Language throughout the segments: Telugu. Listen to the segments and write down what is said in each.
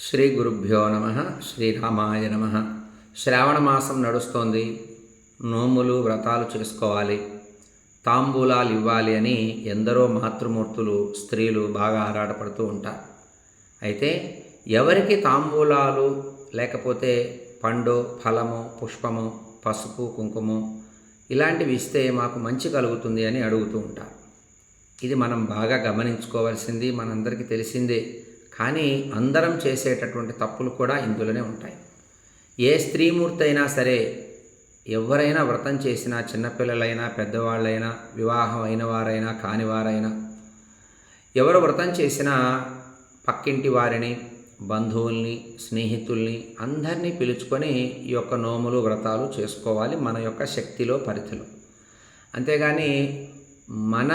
శ్రీ గురుభ్యో నమ శ్రీరామాయ నమ. శ్రావణ మాసం నడుస్తోంది. నోములు వ్రతాలు చేసుకోవాలి. తాంబూలాలు ఇవ్వాలి అని ఎందరో మాతృమూర్తులు స్త్రీలు బాగా ఆరాటపడుతూ ఉంటారు. అయితే ఎవరికి తాంబూలాలు లేకపోతే పండు ఫలము పుష్పము పసుపు కుంకుమ ఇలాంటివి ఇస్తే మాకు మంచి కలుగుతుంది అని అడుగుతూ ఉంటారు. ఇది మనం బాగా గమనించుకోవాల్సింది మనందరికీ తెలిసిందే. కానీ అందరం చేసేటటువంటి తప్పులు కూడా ఇందులోనే ఉంటాయి. ఏ స్త్రీమూర్తి అయినా సరే ఎవరైనా వ్రతం చేసినా చిన్నపిల్లలైనా పెద్దవాళ్ళైనా వివాహం అయిన వారైనా కానివారైనా ఎవరు వ్రతం చేసినా పక్కింటి వారిని బంధువుల్ని స్నేహితుల్ని అందరినీ పిలుచుకొని ఈ యొక్క నోములు వ్రతాలు చేసుకోవాలి మన యొక్క శక్తిలో పరిధిలో. అంతేగాని మన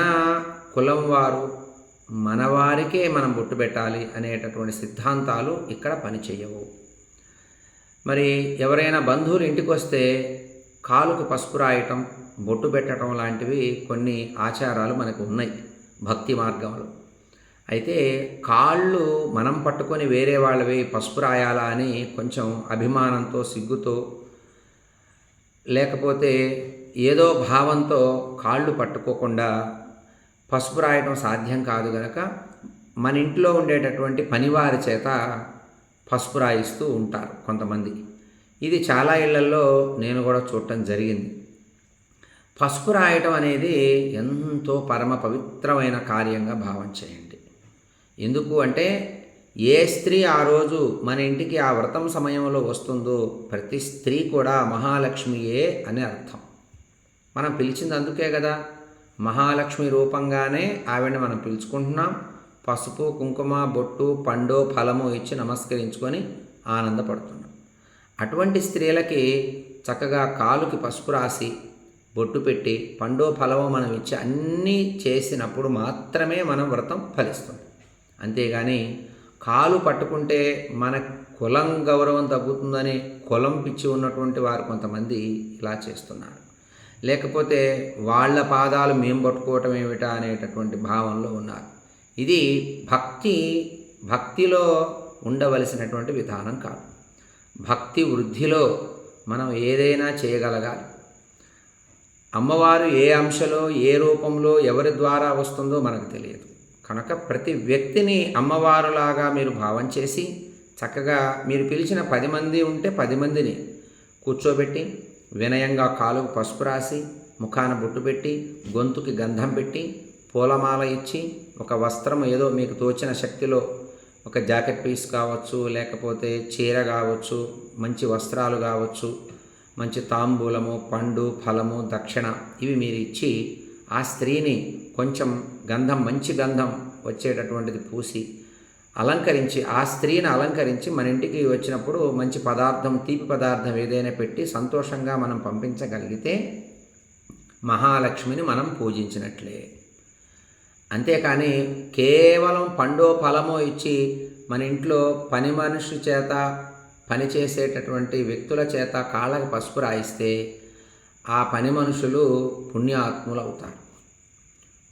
కులం వారు మనవారికే మనం బొట్టు పెట్టాలి అనేటటువంటి సిద్ధాంతాలు ఇక్కడ పనిచేయవు. మరి ఎవరైనా బంధువులు ఇంటికి వస్తే కాలుకు పసుపు రాయటం బొట్టు పెట్టడం లాంటివి కొన్ని ఆచారాలు మనకు ఉన్నాయి భక్తి మార్గంలో. అయితే కాళ్ళు మనం పట్టుకొని వేరే వాళ్ళవి పసుపు రాయాలా అని కొంచెం అభిమానంతో సిగ్గుతో లేకపోతే ఏదో భావంతో కాళ్ళు పట్టుకోకుండా పసుపు రాయడం సాధ్యం కాదు గనక మన ఇంట్లో ఉండేటటువంటి పనివారి చేత పసుపు రాయిస్తూ ఉంటారు కొంతమంది. ఇది చాలా ఇళ్ళలో నేను కూడా చూడటం జరిగింది. పసుపు రాయటం అనేది ఎంతో పరమ పవిత్రమైన కార్యంగా భావం చేయండి. ఎందుకు అంటే ఏ స్త్రీ ఆ రోజు మన ఇంటికి ఆ వ్రతం సమయంలో వస్తుందో ప్రతి స్త్రీ కూడా మహాలక్ష్మియే అని అర్థం. మనం పిలిచింది అందుకే కదా. మహాలక్ష్మి రూపంగానే ఆవిడని మనం పిలుచుకుంటున్నాం. పసుపు కుంకుమ బొట్టు పండు ఫలము ఇచ్చి నమస్కరించుకొని ఆనందపడుతున్నాం. అటువంటి స్త్రీలకి చక్కగా కాలుకి పసుపు రాసి బొట్టు పెట్టి పండు ఫలము మనం ఇచ్చి అన్నీ చేసినప్పుడు మాత్రమే మనం వ్రతం ఫలిస్తుంది అంతేగాని కాలు పట్టుకుంటే మన కులం గౌరవం తగ్గుతుందని కులం పిచ్చి ఉన్నటువంటి వారు కొంతమంది ఇలా చేస్తున్నారు. లేకపోతే వాళ్ళ పాదాలు మేము పట్టుకోవటం ఏమిటా అనేటటువంటి భావంలో ఉన్నారు. ఇది భక్తి భక్తిలో ఉండవలసినటువంటి విధానం కాదు. భక్తి వృద్ధిలో మనం ఏదైనా చేయగలగాలి. అమ్మవారు ఏ అంశలో ఏ రూపంలో ఎవరి ద్వారా వస్తుందో మనకు తెలియదు. కనుక ప్రతి వ్యక్తిని అమ్మవారులాగా మీరు భావం చేసి చక్కగా మీరు పిలిచిన పది మంది ఉంటే పది మందిని కూర్చోబెట్టి వినయంగా కాలుకు పసుపు రాసి ముఖాన బొట్టు పెట్టి గొంతుకి గంధం పెట్టి పూలమాల ఇచ్చి ఒక వస్త్రం ఏదో మీకు తోచిన శక్తిలో ఒక జాకెట్ పీస్ కావచ్చు లేకపోతే చీర కావచ్చు మంచి వస్త్రాలు కావచ్చు మంచి తాంబూలము పండు ఫలము దక్షిణ ఇవి మీరు ఇచ్చి ఆ స్త్రీని కొంచెం గంధం మంచి గంధం వచ్చేటటువంటిది పూసి అలంకరించి ఆ స్త్రీని అలంకరించి మన ఇంటికి వచ్చినప్పుడు మంచి పదార్థం తీపి పదార్థం ఏదైనా పెట్టి సంతోషంగా మనం పంపించగలిగితే మహాలక్ష్మిని మనం పూజించినట్లే. అంతేకాని కేవలం పండో ఫలమో ఇచ్చి మన ఇంట్లో పని మనిషి చేత పనిచేసేటటువంటి వ్యక్తుల చేత కాళ్ళకి పసుపు రాయిస్తే ఆ పని మనుషులు పుణ్యాత్ములు అవుతారు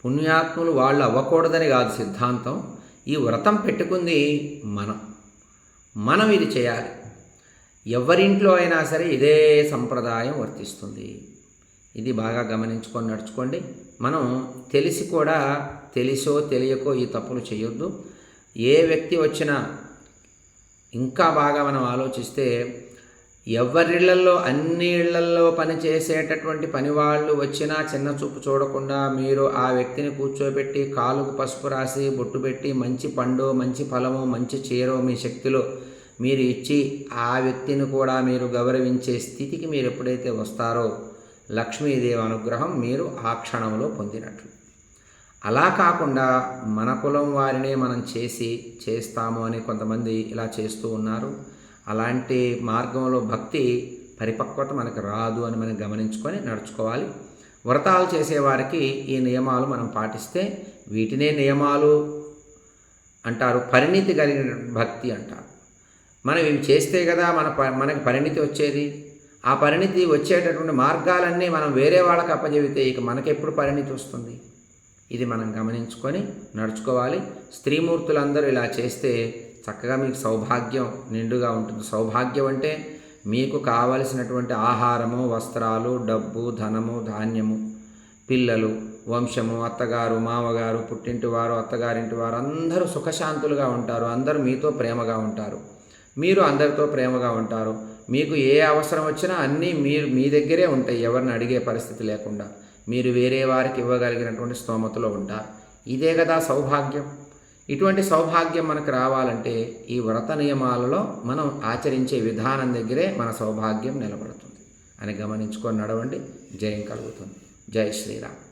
పుణ్యాత్ములు వాళ్ళు అవ్వకూడదని కాదు సిద్ధాంతం. ఈ వ్రతం పెట్టుకుంది మనం. మనం ఇది చేయాలి. ఎవరింట్లో అయినా సరే ఇదే సంప్రదాయం వర్తిస్తుంది. ఇది బాగా గమనించుకొని నడుచుకోండి. మనం తెలిసి కూడా తెలిసో తెలియకో ఈ తప్పులు చేయొద్దు. ఏ వ్యక్తి వచ్చినా ఇంకా బాగా మనం ఆలోచిస్తే ఎవరిళ్ళలో అన్ని ఇళ్ళలో పనిచేసేటటువంటి పనివాళ్ళు వచ్చినా చిన్న చూపు చూడకుండా మీరు ఆ వ్యక్తిని కూర్చోబెట్టి కాలుకు పసుపు రాసి బొట్టు పెట్టి మంచి పండు మంచి ఫలము మంచి చీరో మీ శక్తిలో మీరు ఇచ్చి ఆ వ్యక్తిని కూడా మీరు గౌరవించే స్థితికి మీరు ఎప్పుడైతే వస్తారో లక్ష్మీదేవి అనుగ్రహం మీరు ఆ క్షణంలో పొందినట్లు. అలా కాకుండా మన కులం వారినే మనం చేసి చేస్తాము అని కొంతమంది ఇలా చేస్తూ ఉన్నారు. అలాంటి మార్గంలో భక్తి పరిపక్వత మనకు రాదు అని మనం గమనించుకొని నడుచుకోవాలి. వ్రతాలు చేసేవారికి ఈ నియమాలు మనం పాటిస్తే వీటినే నియమాలు అంటారు పరిణితి కలిగిన భక్తి అంటారు. మనం ఇవి చేస్తే కదా మన ప మనకి పరిణితి వచ్చేది. ఆ పరిణితి వచ్చేటటువంటి మార్గాలన్నీ మనం వేరే వాళ్ళకి అప్పజెబితే ఇక మనకెప్పుడు పరిణితి వస్తుంది? ఇది మనం గమనించుకొని నడుచుకోవాలి. స్త్రీమూర్తులందరూ ఇలా చేస్తే చక్కగా మీకు సౌభాగ్యం నిండుగా ఉంటుంది. సౌభాగ్యం అంటే మీకు కావలసినటువంటి ఆహారము వస్త్రాలు డబ్బు ధనము ధాన్యము. పిల్లలు వంశము అత్తగారు మామగారు పుట్టింటి వారు అత్తగారింటి వారు అందరూ సుఖశాంతులుగా ఉంటారు. అందరూ మీతో ప్రేమగా ఉంటారు. మీరు అందరితో ప్రేమగా ఉంటారు. మీకు ఏ అవసరం వచ్చినా అన్నీ మీరు మీ దగ్గరే ఉంటాయి. ఎవరిని అడిగే పరిస్థితి లేకుండా. మీరు వేరే వారికి ఇవ్వగలిగినటువంటి స్తోమతలో ఉంటారు. ఇదే కదా సౌభాగ్యం. ఇటువంటి సౌభాగ్యం మనకు రావాలంటే ఈ వ్రత నియమాలలో మనం ఆచరించే విధానం దగ్గరే మన సౌభాగ్యం నిలబడుతుంది. అని గమనించుకొని నడవండి. జయం కలుగుతుంది. జై శ్రీరామ్.